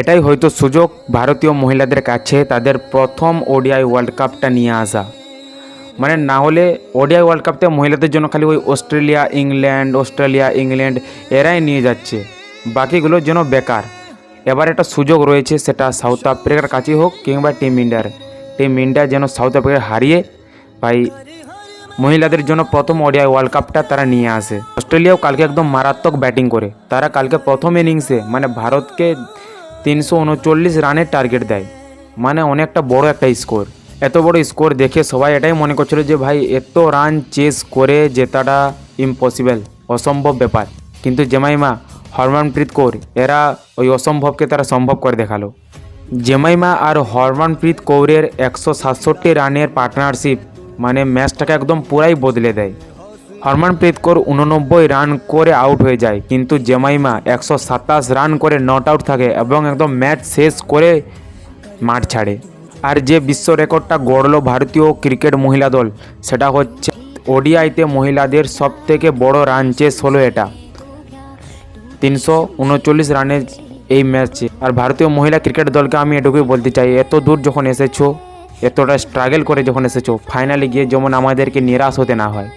এটাই হয়তো সুযোগ ভারতীয় মহিলাদের কাছে তাদের প্রথম ওডিআই ওয়ার্ল্ড কাপটা নিয়ে আসা। মানে না হলে ওডিআই ওয়ার্ল্ড কাপটা মহিলাদের জন্য খালি ওই অস্ট্রেলিয়া, ইংল্যান্ড অস্ট্রেলিয়া, ইংল্যান্ড এরাই নিয়ে যাচ্ছে। বাকিগুলোর জন্য বেকার। এবার একটা সুযোগ রয়েছে সেটা সাউথ আফ্রিকার কাছেই হোক কিংবা টিম ইন্ডিয়ার টিম ইন্ডিয়া যেন সাউথ আফ্রিকা হারিয়ে ভাই মহিলাদের জন্য প্রথম ওডিআই ওয়ার্ল্ড কাপটা তারা নিয়ে আসে। অস্ট্রেলিয়াও কালকে একদম মারাত্মক ব্যাটিং করে। তারা কালকে প্রথম ইনিংসে মানে ভারতকে তিনশো উনচল্লিশ রানের টার্গেট দেয়। মানে অনেকটা বড় একটা স্কোর এত বড় স্কোর দেখে সবাই এটাই মনে করছিল যে, ভাই, এত রান চেস করে জেতাটা ইম্পসিবল অসম্ভব ব্যাপার। কিন্তু জেমাইমা, হরমনপ্রীত কৌর, এরা ওই অসম্ভবকে তারা সম্ভব করে দেখাল। জেমাইমা আর হরমনপ্রীত কৌরের একশো সাতষট্টি রানের পার্টনারশিপ মানে ম্যাচটাকে একদম পুরাই বদলে দেয়। হরমনপ্রীত কৌর উননব্বই রান করে আউট হয়ে যায়। কিন্তু জেমাইমা একশো সাতাশ রান করে নট আউট থাকে এবং একদম ম্যাচ শেষ করে মাঠ ছাড়ে। আর যে বিশ্ব রেকর্ডটা গড়ল ভারতীয় ক্রিকেট মহিলা দল, সেটা হচ্ছে ওডিআইতে মহিলাদের সবথেকে বড় রান চেস হলো এটা। তিনশো উনচল্লিশ রানের এই ম্যাচে। আর ভারতীয় মহিলা ক্রিকেট দলকে আমি এটুকুই বলতে চাই, এত দূর যখন এসেছ, এতটা স্ট্রাগল করে যখন এসেছ ফাইনালে গিয়ে যেমন আমাদেরকে নিরাশ হতে না হয়।